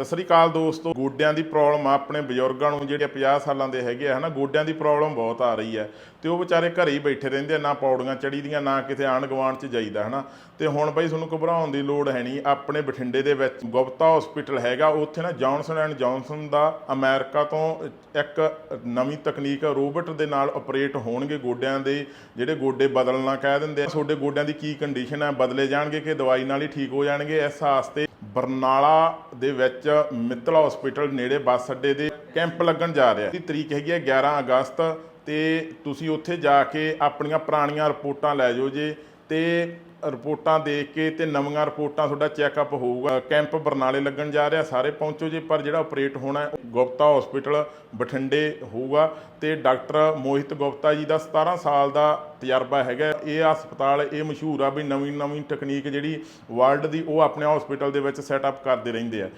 ਸਤਿ ਸ੍ਰੀ ਅਕਾਲ ਦੋਸਤੋ। ਗੋਡਿਆਂ ਦੀ ਪ੍ਰੋਬਲਮ ਆ, ਆਪਣੇ ਬਜ਼ੁਰਗਾਂ ਨੂੰ ਜਿਹੜੇ 50 ਸਾਲਾਂ ਦੇ ਹੈਗੇ ਆ, ਹਨਾ, ਗੋਡਿਆਂ ਦੀ ਪ੍ਰੋਬਲਮ ਬਹੁਤ ਆ ਰਹੀ ਹੈ। ਤੇ ਉਹ ਵਿਚਾਰੇ ਘਰੇ ਹੀ ਬੈਠੇ ਰਹਿੰਦੇ ਆ, ਨਾ ਪੌੜੀਆਂ ਚੜੀ ਦੀਆਂ ਨਾ ਕਿਤੇ ਆਣ ਗਵਾਂਡ ਚ ਜਾਈਦਾ, ਹਨਾ। ਤੇ ਹੁਣ ਬਈ ਤੁਹਾਨੂੰ ਘਬਰਾਉਣ ਦੀ ਲੋੜ ਹੈ ਨਹੀਂ, ਆਪਣੇ ਬਠਿੰਡੇ ਦੇ ਵਿੱਚ ਗੁਪਤਾ ਹਸਪੀਟਲ ਹੈਗਾ, ਉੱਥੇ ਨਾ ਜੌਨਸਨ ਐਂਡ ਜੌਨਸਨ ਦਾ ਅਮਰੀਕਾ ਤੋਂ ਇੱਕ ਨਵੀਂ ਤਕਨੀਕ ਰੋਬੋਟ ਦੇ ਨਾਲ ਆਪਰੇਟ ਹੋਣਗੇ ਗੋਡਿਆਂ ਦੇ, ਜਿਹੜੇ ਗੋਡੇ ਬਦਲਣਾ ਕਹਿ ਦਿੰਦੇ ਆ। ਤੁਹਾਡੇ ਗੋਡਿਆਂ ਦੀ ਕੀ ਕੰਡੀਸ਼ਨ ਹੈ ਬਦਲੇ ਜਾਣਗੇ ਕਿ ਦਵਾਈ ਨਾਲ ਹੀ ਠੀਕ ਹੋ ਜਾਣਗੇ, ਇਸ ਵਾਸਤੇ ਬਰਨਾਲਾ ਦੇ ਵਿੱਚ ਮਿੱਤਲ ਹਸਪੀਟਲ ਨੇੜੇ ਬੱਸ ਅੱਡੇ ਦੇ ਕੈਂਪ ਲੱਗਣ ਜਾ ਰਿਹਾ ਦੀ ਤਰੀਕ ਹੈਗੀ ਹੈ 11 ਅਗਸਤ ਤੇ ਤੁਸੀਂ ਉੱਥੇ ਜਾ ਕੇ ਆਪਣੀਆਂ ਪੁਰਾਣੀਆਂ ਰਿਪੋਰਟਾਂ ਲੈ ਜਾਓ ਜੇ ਤੇ ਰਿਪੋਰਟਾਂ ਦੇਖ ਕੇ ਤੇ ਨਵੀਆਂ ਰਿਪੋਰਟਾਂ ਤੁਹਾਡਾ ਚੈੱਕਅਪ ਹੋਊਗਾ। ਕੈਂਪ ਬਰਨਾਲੇ ਲੱਗਣ ਜਾ ਰਿਹਾ, ਸਾਰੇ ਪਹੁੰਚੋ ਜੇ, ਪਰ ਜਿਹੜਾ ਆਪਰੇਟ ਹੋਣਾ ਗੁਪਤਾ ਹਸਪੀਟਲ ਬਠਿੰਡੇ ਹੋਊਗਾ ਤੇ ਡਾਕਟਰ ਮੋਹਿਤ ਗੁਪਤਾ ਜੀ ਦਾ 17 ਸਾਲ ਦਾ ਤਜਰਬਾ ਹੈਗਾ। ਇਹ ਹਸਪਤਾਲ, ਇਹ ਮਸ਼ਹੂਰ ਆ ਵੀ ਨਵੀਂ ਨਵੀਂ ਟੈਕਨੀਕ ਜਿਹੜੀ ਵਰਲਡ ਦੀ ਉਹ ਆਪਣੇ ਹਸਪੀਟਲ ਦੇ ਵਿੱਚ ਸੈਟਅਪ ਕਰਦੇ ਰਹਿੰਦੇ ਆ।